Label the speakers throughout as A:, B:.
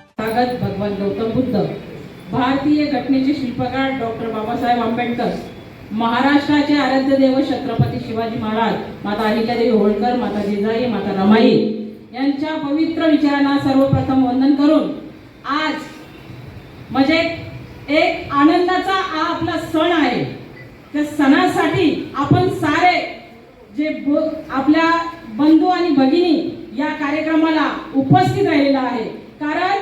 A: गौतम बुद्ध. भारतीय घटनेचे शिल्पकार डॉक्टर बाबासाहेब आंबेडकर महाराष्ट्राचे आराध्य देव छत्रपती शिवाजी महाराज माता अहिल्यादेवी होळकर माता जिजाई माता रमाई यांच्या पवित्र विचारांना सर्वप्रथम वंदन करून आज म्हणजे एक आनंदाचा हा आपला सण आहे. त्या सणासाठी आपण सारे जे आपल्या बंधू आणि भगिनी या कार्यक्रमाला उपस्थित राहिलेला आहे. कारण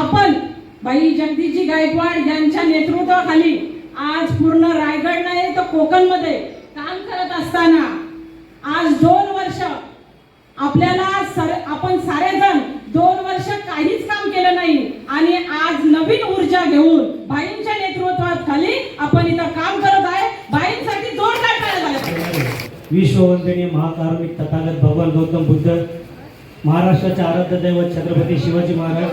A: आपण बाई जगदीशजी गायकवाड यांच्या नेतृत्वाखाली आज पूर्ण रायगड नाही तर कोकणमध्ये काम करत असताना आज दोन वर्ष आपल्याला सर आपण सारेजण दोन वर्ष काहीच काम केलं नाही आणि आज नवीन ऊर्जा घेऊन बाईंच्या नेतृत्वात खाली आपण इथं काम करत आहे. बाईंसाठी जोरदार
B: विश्ववंदनीय महाकार्मिक तथागत भगवान गौतम बुद्ध महाराष्ट्राचे आराध्य दैवत छत्रपती शिवाजी महाराज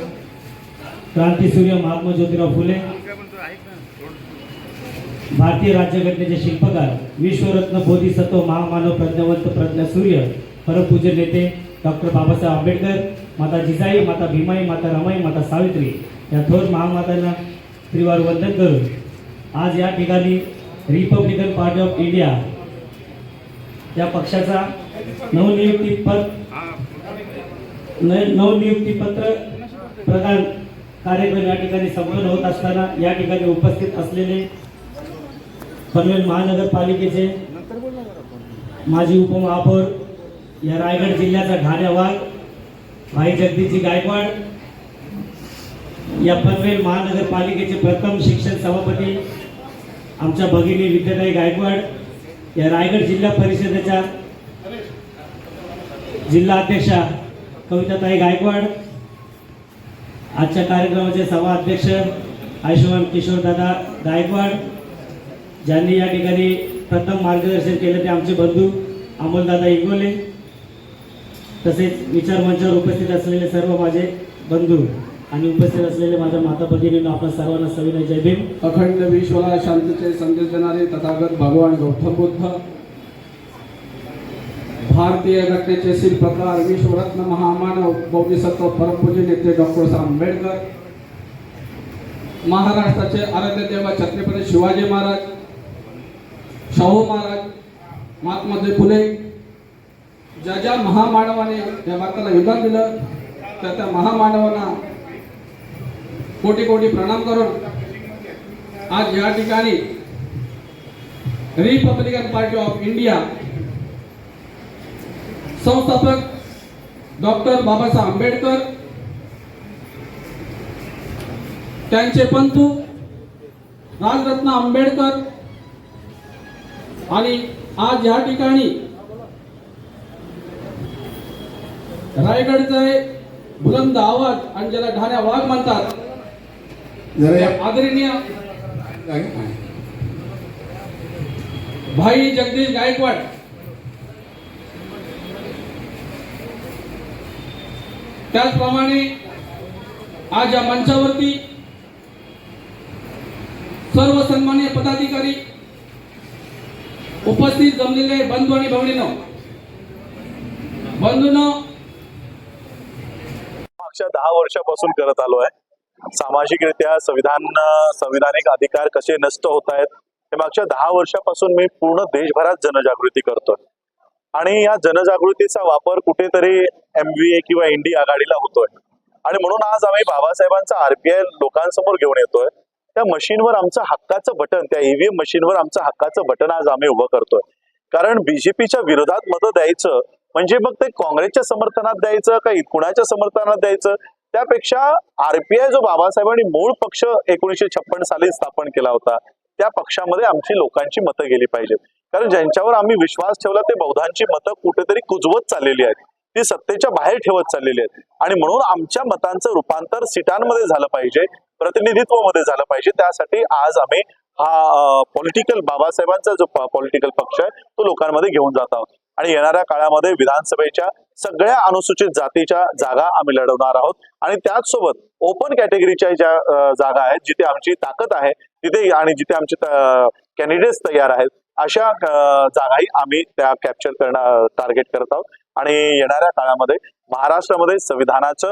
B: क्रांतीसूर्य महात्मा ज्योतिराव फुले भारतीय राज्यघटनेचे शिल्पकार विश्वरत्न बोधिसत्व महामानव प्रज्ञावंत प्रज्ञासूर्य परमपूज्य नेते डॉक्टर बाबासाहेब आंबेडकर माता जिजाई माता भीमाई माता रमाई माता सावित्री. या थोर महामातांना त्रिवार वंदन करून आज या ठिकाणी रिपब्लिकन पार्टी ऑफ इंडिया या पक्षाचा नवनियुक्ती पद नवनियुक्ती पत्र प्रदान कार्यक्रम या ठिकाणी संपन्न होत असताना या ठिकाणी उपस्थित असलेले पनवेल महानगरपालिकेचे माजी उपमहापौर या रायगड जिल्ह्याचा ढाण्या वाघ भाई जगदीशजी गायकवाड या पनवेल महानगरपालिकेचे प्रथम शिक्षण सभापती आमच्या भगिनी विद्याताई गायकवाड या रायगड जिल्हा परिषदेच्या जिल्हा अध्यक्षा कविताताई गायकवाड आजच्या कार्यक्रमाचे सभा अध्यक्ष आयुष्यमान किशोरदादा गायकवाड ज्यांनी या ठिकाणी प्रथम मार्गदर्शन केलं ते आमचे बंधू अमोलदादा इंगोले तसेच विचार मंचावर उपस्थित असलेले सर्व माझे बंधू. आणि उपस्थित असलेले माझ्या माता भगिनी आपण सर्वांना सविनय जय भीम.
C: अखंड विश्वाला शांतीचे संदेश देणारे तथागत भगवान गौतम बुद्ध भारतीय घटनेचे शिल्पकार विश्वरत्न महामानव बौद्धिसत्व परमपूजी नेते डॉक्टर साहेब आंबेडकर महाराष्ट्राचे आराध्य देवा छत्रपती शिवाजी महाराज शाहू महाराज महात्मा फुले ज्या ज्या महामानवाने या भारताला योगदान दिलं त्या त्या महामानवांना कोटी कोटी प्रणाम करून आज या ठिकाणी रिपब्लिकन पार्टी ऑफ इंडिया संस्थापक डॉक्टर बाबासाहेब आंबेडकर त्यांचे पंतू राजरत्न आंबेडकर आणि आज या ठिकाणी रायगडचे बुलंद आवाज आणि ज्याला ढाण्या वाघ म्हणतात. आदरणीय भाई जगदीश गायकवाड. त्याचप्रमाणे आज या मंचावरती सर्व सन्मान्य पदाधिकारी उपस्थित जमलेले बंधू आणि भगिनीनो. बंधूंनो.
D: मागच्या दहा वर्षापासून करत आलो आहे सामाजिकरित्या संविधान संविधानिक अधिकार कसे नष्ट होत आहेत हे मागच्या दहा वर्षापासून मी पूर्ण देशभरात जनजागृती करतोय. आणि या जनजागृतीचा वापर कुठेतरी एमव्हीए किंवा एनडी आघाडीला होतोय. आणि म्हणून आज आम्ही बाबासाहेबांचा आरपीआय लोकांसमोर घेऊन येतोय. त्या मशीनवर आमचं हक्काचं बटन त्या ईव्हीएम मशीनवर आमचं हक्काचं बटन आज आम्ही उभं करतोय. कारण बीजेपीच्या विरोधात मतं द्यायचं म्हणजे मग ते काँग्रेसच्या समर्थनात द्यायचं का कुणाच्या समर्थनात द्यायचं? त्यापेक्षा आरपीआय जो बाबासाहेबांनी मूळ पक्ष एकोणीशे छप्पन साली स्थापन केला होता त्या पक्षामध्ये आमची लोकांची मतं गेली पाहिजेत. कारण ज्यांच्यावर आम्ही विश्वास ठेवला ते बौद्धांची मतं कुठेतरी कुजवत चाललेली आहेत. ती सत्तेच्या बाहेर ठेवत चाललेली आहेत. आणि म्हणून आमच्या मतांचं रूपांतर सीटांमध्ये झालं पाहिजे प्रतिनिधित्वामध्ये झालं पाहिजे. त्यासाठी आज आम्ही हा पॉलिटिकल बाबासाहेबांचा जो पॉलिटिकल पक्ष आहे तो लोकांमध्ये घेऊन जात आहोत. आणि येणाऱ्या काळामध्ये विधानसभेच्या सगळ्या अनुसूचित जातीच्या जागा आम्ही लढवणार आहोत. आणि त्याचसोबत ओपन कॅटेगरीच्या ज्या जागा आहेत जिथे आमची ताकद आहे तिथे आणि जिथे आमचे कॅन्डिडेट्स तयार आहेत अशा जागाही आम्ही त्या कॅप्चर करणार टार्गेट करत आहोत. आणि येणाऱ्या काळामध्ये महाराष्ट्रामध्ये संविधानाचं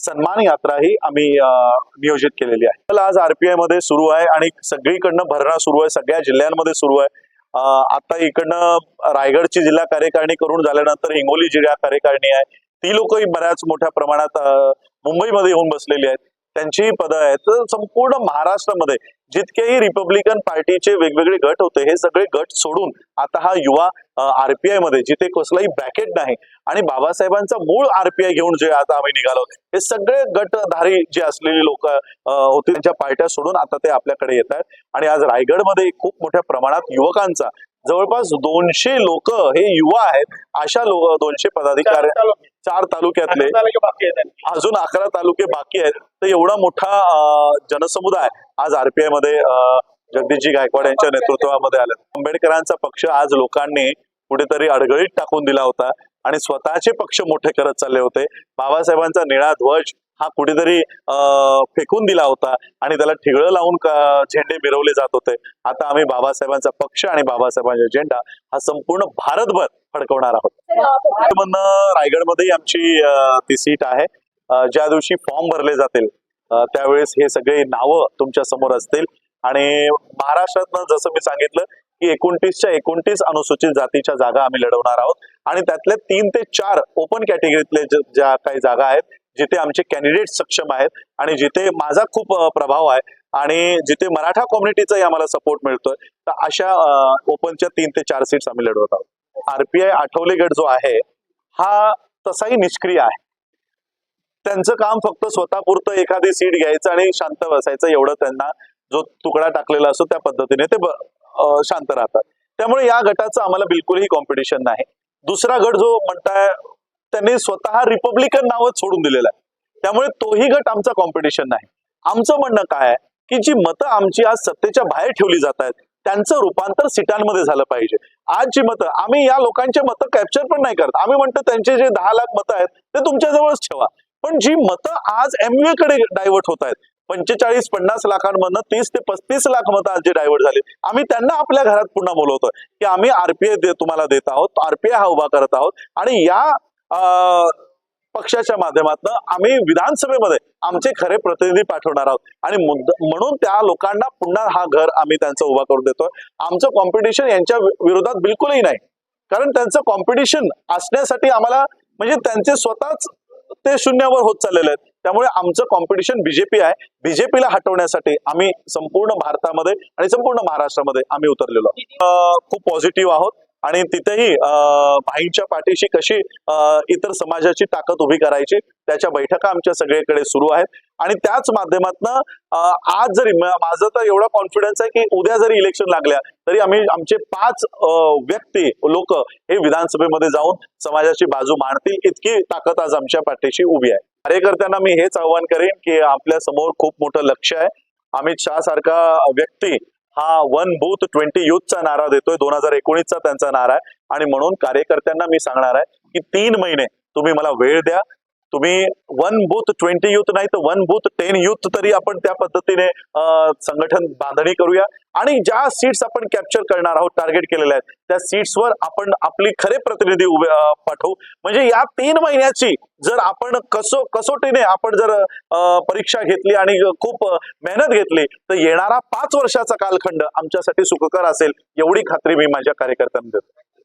D: सन्मान यात्रा ही आम्ही नियोजित केलेली आहे. आज आरपीआयमध्ये सुरू आहे आणि सगळीकडनं भरणा सुरू आहे सगळ्या जिल्ह्यांमध्ये सुरू आहे. आता इकडनं रायगडची जिल्हा कार्यकारिणी करून झाल्यानंतर हिंगोली जिल्हा कार्यकारिणी आहे. ती लोकही बऱ्याच मोठ्या प्रमाणात मुंबईमध्ये येऊन बसलेली आहेत. त्यांचीही पदं आहेत. संपूर्ण महाराष्ट्रामध्ये जितकेही रिपब्लिकन पार्टीचे वेगवेगळे गट होते हे सगळे गट सोडून आता हा युवा आरपीआयमध्ये जिथे कसलाही ब्रॅकेट नाही आणि बाबासाहेबांचा मूळ आरपीआय घेऊन जे आता आम्ही निघालो हे सगळे गटधारी जे असलेली लोक होती त्यांच्या पार्ट्या सोडून आता ते आपल्याकडे येत आहेत. आणि आज रायगडमध्ये खूप मोठ्या प्रमाणात युवकांचा जवळपास दोनशे लोक हे युवा आहेत अशा लोक दोनशे पदाधिकारी चार तालुक्यातले अजून अकरा तालुके बाकी आहेत. तर एवढा मोठा जनसमुदाय आज आरपीआयमध्ये जगदीशजी गायकवाड यांच्या नेतृत्वामध्ये आले आंबेडकरांचा पक्ष आज लोकांनी कुठेतरी अडगळीत टाकून दिला होता आणि स्वतःचे पक्ष मोठे करत चालले होते. बाबासाहेबांचा निळा ध्वज हा कुठेतरी फेकून दिला होता आणि त्याला ठिगळं लावून झेंडे मिरवले जात होते. आता आम्ही बाबासाहेबांचा पक्ष आणि बाबासाहेबांचा झेंडा हा संपूर्ण भारतभर फडकवणार आहोत. मधनं रायगडमध्येही आमची ती सीट आहे. ज्या दिवशी फॉर्म भरले जातील त्यावेळेस हे सगळे नावं तुमच्यासमोर असतील. आणि महाराष्ट्रातनं जसं मी सांगितलं की एकोणतीसच्या एकोणतीस अनुसूचित जातीच्या जागा आम्ही लढवणार आहोत. आणि त्यातल्या तीन ते चार ओपन कॅटेगरीतले ज्या काही जागा आहेत जिथे आमचे कॅन्डिडेट सक्षम आहेत आणि जिथे माझा खूप प्रभाव आहे आणि जिथे मराठा कम्युनिटीचाही आम्हाला सपोर्ट मिळतोय तर अशा ओपनच्या तीन ते चार सीट्स आम्ही लढवत आहोत. आरपीआय आठवले गट जो आहे हा तसाही निष्क्रिय आहे. त्यांचं काम फक्त स्वतःपुरतं एखादी सीट घ्यायचं आणि शांत बसायचं एवढं त्यांना जो तुकडा टाकलेला असतो त्या पद्धतीने ते शांत राहतात. त्यामुळे या गटाचं आम्हाला बिलकुलही कॉम्पिटिशन नाही. दुसरा गट जो म्हणताय त्यांनी स्वतः रिपब्लिकन नावच सोडून दिलेलं आहे. त्यामुळे तोही गट आमचा कॉम्पिटिशन नाही. आमचं म्हणणं काय आहे? की जी मतं आमची आज सत्तेच्या बाहेर ठेवली जात आहेत त्यांचं रूपांतर सीटांमध्ये झालं पाहिजे. आज जी मतं आम्ही या लोकांचे मतं कॅप्चर पण नाही करत. आम्ही म्हणतो त्यांचे जे दहा लाख मतं आहेत ते तुमच्या जवळच ठेवा. पण जी मतं आज एमवे कडे डायव्हर्ट होत आहेत पंचेचाळीस पन्नास लाखांमधनं तीस ते पस्तीस लाख मतं आज जे डायव्हर्ट झाले आम्ही त्यांना आपल्या घरात पुन्हा बोलवतोय की आम्ही आरपीआय तुम्हाला देत आहोत आरपीआय हा उभा करत आहोत. आणि या पक्षाच्या माध्यमातून आम्ही विधानसभेमध्ये आमचे खरे प्रतिनिधी पाठवणार आहोत. आणि म्हणून त्या लोकांना पुन्हा हा घर आम्ही त्यांचा उभा करून देतोय. आमचं कॉम्पिटिशन यांच्या विरोधात बिलकुलही नाही. कारण त्यांचं कॉम्पिटिशन असण्यासाठी आम्हाला म्हणजे त्यांचे स्वतःच ते शून्यावर होत चाललेले आहेत. त्यामुळे आमचं कॉम्पिटिशन बीजेपी आहे. बीजेपीला हटवण्यासाठी आम्ही संपूर्ण भारतामध्ये आणि संपूर्ण महाराष्ट्रामध्ये आम्ही उतरलेलो खूप पॉझिटिव्ह आहोत. आणि तिथेही भाईंच्या पाठीशी कशी इतर समाजाची ताकद उभी करायची त्याच्या बैठका आमच्या सगळीकडे सुरू आहेत. आणि त्याच माध्यमातनं आज जरी माझं तर एवढा कॉन्फिडन्स आहे की उद्या जरी इलेक्शन लागल्या तरी आम्ही आमचे पाच व्यक्ती लोक हे विधानसभेमध्ये जाऊन समाजाची बाजू मांडतील इतकी ताकद आज आमच्या पाठीशी उभी आहे. कार्यकर्त्यांना मी हेच आव्हान करेन की आपल्यासमोर खूप मोठं लक्ष आहे. अमित शहा सारखा व्यक्ती हा वन बूथ ट्वेंटी युथचा नारा देतोय. दोन हजार एकोणीसचा त्यांचा नारा आहे. आणि म्हणून कार्यकर्त्यांना मी सांगणार आहे की तीन महिने तुम्ही मला वेळ द्या. तुम्ही वन बूथ ट्वेंटी युथ नाही तर वन बूथ टेन युथ तरी आपण त्या पद्धतीने संघटन बांधणी करूया. आणि ज्या सीट्स आपण कॅप्चर करणार आहोत टार्गेट केलेल्या आहेत त्या सीट्सवर आपण आपली खरे प्रतिनिधी उभे पाठवू. म्हणजे या तीन महिन्याची जर आपण कसो कसोटीने आपण जर परीक्षा घेतली आणि खूप मेहनत घेतली तर येणारा पाच वर्षाचा कालखंड आमच्यासाठी सुखकर असेल एवढी खात्री मी माझ्या कार्यकर्त्यांना देतो.